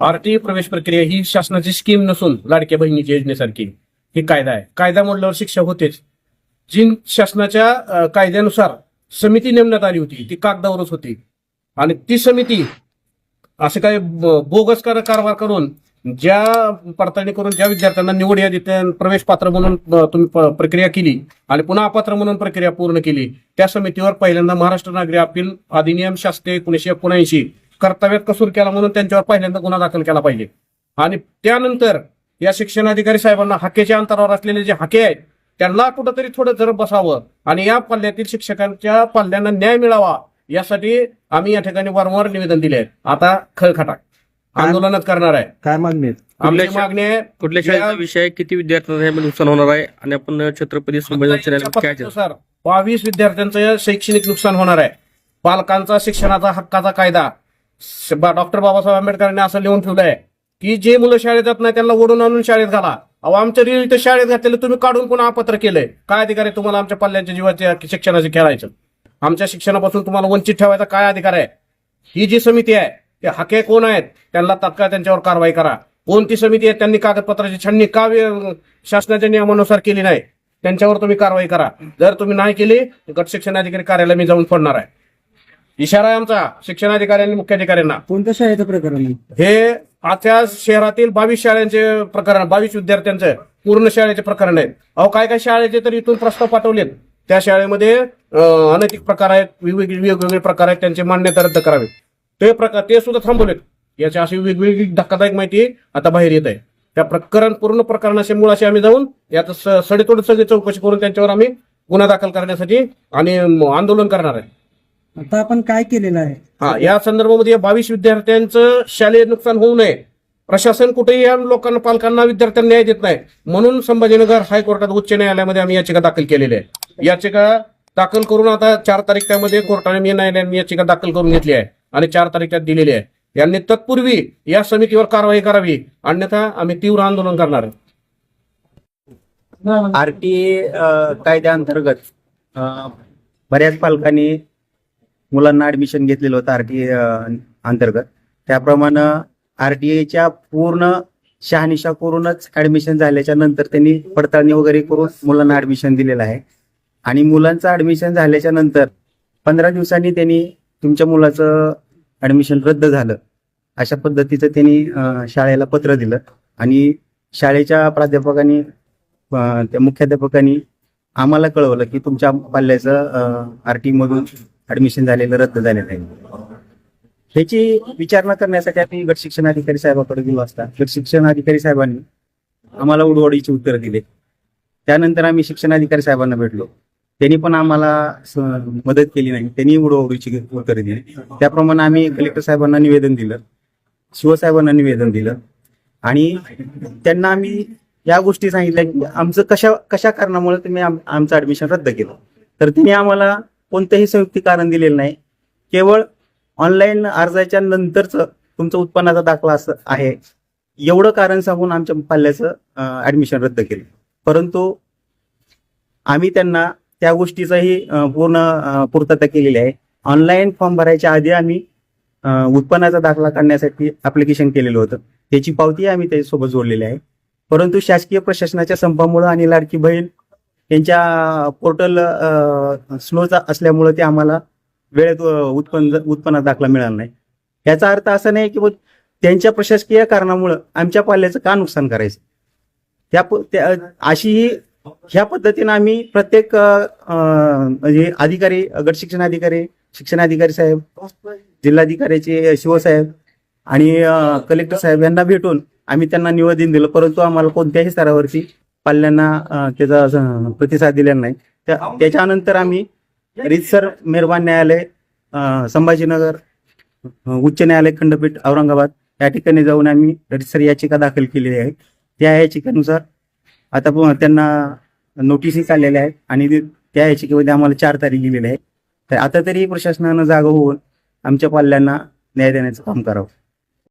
RTE प्रवेश प्रक्रिया ही शासनाची स्कीम नसून लाडक्या बहिणीची योजनेसारखी. ही कायदा आहे. कायदा मोडल्यावर शिक्षा होतेच. जी शासनाच्या कायद्यानुसार समिती नेमण्यात आली होती ती कागदावरच होती. आणि ती समिती असे काय बोगस कारभार करून ज्या पडताळणी करून ज्या विद्यार्थ्यांना निवड यादीत प्रवेश पात्र म्हणून तुम्ही प्रक्रिया केली आणि पुन्हा अपात्र म्हणून प्रक्रिया पूर्ण केली त्या समितीवर पहिल्यांदा महाराष्ट्र नागरी अपील अधिनियम शास्त्रीय एकोणीशे एकोणऐंशी कर्तव्यात कसूर केला म्हणून त्यांच्यावर पहिल्यांदा गुन्हा दाखल केला पाहिजे. आणि त्यानंतर या शिक्षणाधिकारी साहेबांना हाकेच्या अंतरावर असलेले जे हाके आहेत त्यांना कुठंतरी थोडं जर बसावं आणि या पल्ल्यातील शिक्षकांच्या पल्ल्यांना न्याय मिळावा यासाठी आम्ही या ठिकाणी वारंवार निवेदन दिले आहे आता खळखटा आंदोलनच करणार आहे. काय मागणी? आमची शा- मागणी आहे कुठल्या या- शाळेचा विषय? किती विद्यार्थ्यांना हे नुकसान होणार आहे? आणि आपण छत्रपती संभाजी चॅनल काय ते- नुसार बावीस विद्यार्थ्यांचं शैक्षणिक नुकसान होणार आहे. पालकांचा शिक्षणाचा हक्काचा कायदा डॉक्टर बाबासाहेब आंबेडकरांनी असं लिहून ठेवलंय की जे मुलं शाळेत जात नाही त्यांना ओढून आणून शाळेत घाला. अहो आमच्या रील शाळेत घातलेलं तुम्ही काढून पुन्हा अपत्र केलंय. काय अधिकार आहे तुम्हाला आमच्या पल्ल्याच्या जीवाच्या शिक्षणाचे खेळायचं? आमच्या शिक्षणापासून तुम्हाला वंचित ठेवायचा काय अधिकार आहे? ही जी समिती आहे ते हके कोण आहेत? त्यांना तात्काळ त्यांच्यावर कारवाई करा. कोणती समिती आहे? त्यांनी कागदपत्राची छाननी का शासनाच्या नियमानुसार केली नाही? त्यांच्यावर तुम्ही कारवाई करा. जर तुम्ही नाही केली गट गट शिक्षणाधिकारी कार्यालय मी जाऊन फोडणार आहे. इशारा आहे आमचा शिक्षणाधिकाऱ्यांनी मुख्याधिकाऱ्यांना. कोणत्या शाळेचं प्रकरण आहे? हे आता शहरातील बावीस शाळांचे प्रकरण बावीस विद्यार्थ्यांचं पूर्ण शाळेचे प्रकरण आहेत. अहो काय काय शाळेचे तर इथून प्रस्ताव पाठवलेत. त्या शाळेमध्ये अं, अनैतिक प्रकार आहेत वेगवेगळे वेगवेगळे प्रकार आहेत त्यांची मान्यता रद्द करावी. ते प्रकार ते सुद्धा थांबवलेत. याची अशी वेगवेगळी धक्कादायक माहिती आता बाहेर येत आहे. त्या प्रकरण पूर्ण प्रकरणाचे मुळाशी आम्ही जाऊन यात स- सडेतोड सगळी चौकशी करून त्यांच्यावर आम्ही गुन्हा दाखल करण्यासाठी आणि आंदोलन करणार आहे. आता आपण काय केलेलं आहे? हा या संदर्भामध्ये बावीस विद्यार्थ्यांचं शालेय नुकसान होऊ नये. प्रशासन कुठेही या लोकांना पालकांना विद्यार्थ्यांना न्याय देत नाही. म्हणून संभाजीनगर हायकोर्टात उच्च न्यायालयामध्ये आम्ही याचिका दाखल केलेली आहे. याचिका दाखल करून आता चार तारीख त्यामध्ये कोर्टाने मी न्यायालयाने याचिका दाखल करून घेतली आहे आणि चार तारीख त्यात दिलेली आहे. यांनी तत्पूर्वी या समितीवर कारवाई करावी. अन्यथा आम्ही तीव्र आंदोलन करणार. आहे आरटीए कायद्याअंतर्गत बऱ्याच पालकांनी मुलांना ऍडमिशन घेतलेलं होतं आरटीए अंतर्गत. त्याप्रमाणे आरटीएच्या पूर्ण शहानिशा करूनच ऍडमिशन झाल्याच्यानंतर त्यांनी पडताळणी वगैरे करून मुलांना ऍडमिशन दिलेलं आहे. आणि मुलांचं ऍडमिशन झाल्याच्यानंतर पंधरा दिवसांनी त्यांनी तुमच्या मुलाचं ऍडमिशन रद्द झालं. अशा पद्धतीचं त्यांनी शाळेला पत्र दिलं. आणि शाळेच्या प्राध्यापकांनी त्या मुख्याध्यापकांनी आम्हाला कळवलं की तुमच्या पाल्याचं आरटी मधून ऍडमिशन झालेलं रद्द झालेलं आहे. ह्याची विचारणा करण्यासाठी आम्ही गट शिक्षण अधिकारी साहेबाकडे गेलो असता. गट शिक्षण अधिकारी साहेबांनी आम्हाला उडवडीची उत्तर दिले. त्यानंतर आम्ही शिक्षण अधिकारी साहेबांना भेटलो. त्यांनी पण आम्हाला मदत केली नाही. त्यांनी उडवडीची उत्तर दिली. त्याप्रमाणे आम्ही कलेक्टर साहेबांना निवेदन दिलं. शिवसाहेबांना निवेदन दिलं. आणि त्यांना आम्ही या गोष्टी सांगितल्या की आमचं कशा कशा कारणामुळे तुम्ही आमचं ऍडमिशन रद्द केलं. तर त्यांनी आम्हाला कोणतंही संयुक्ती कारण दिलेलं नाही. केवळ ऑनलाईन अर्जाच्या नंतरच तुमचं उत्पन्नाचा दाखला असं आहे. एवढं कारण सांगून आमच्या पाल्याचं ऍडमिशन रद्द केलं. परंतु आम्ही त्यांना त्या गोष्टीचाही पूर्ण पूर्तता केलेली आहे. ऑनलाईन फॉर्म भरायच्या आधी आम्ही उत्पन्नाचा दाखला काढण्यासाठी अप्लिकेशन केलेलं होतं. त्याची पावती आम्ही त्याच्यासोबत जोडलेली आहे. परंतु शासकीय प्रशासनाच्या संपामुळे आणि लाडकी बहीण यांच्या पोर्टल स्लो असल्यामुळे ते आम्हाला वेळेत उत्पन्न उत्पन्न दाखला मिळाला नाही. याचा अर्थ असा नाही की त्यांच्या प्रशासकीय कारणामुळं आमच्या पाल्याचं का नुकसान करायचं? त्या अशी ही ह्या पद्धतीनं आम्ही प्रत्येक म्हणजे अधिकारी गट शिक्षण अधिकारी शिक्षणाधिकारी साहेब जिल्हाधिकाऱ्याचे शिवसाहेब आणि कलेक्टर साहेब यांना भेटून आम्ही त्यांना निवेदन दिलं परंतु आम्हाला कोणत्याही स्तरावरती पाल्यांना त्याचा प्रतिसाद दिलेला नाही. त्याच्यानंतर आम्ही रितसर मेहरबान न्यायालय संभाजीनगर उच्च न्यायालय खंडपीठ औरंगाबाद या ठिकाणी जाऊन आम्ही रितसर याचिका दाखल केलेली आहे. त्या याचिकेनुसार आता त्यांना नोटीसही आलेल्या आहेत आणि त्या याचिकेमध्ये आम्हाला चार तारीख दिलेली आहे. तर आता तरी प्रशासनानं जागा होऊन आमच्या पाल्यांना न्याय देण्याचं काम करावं.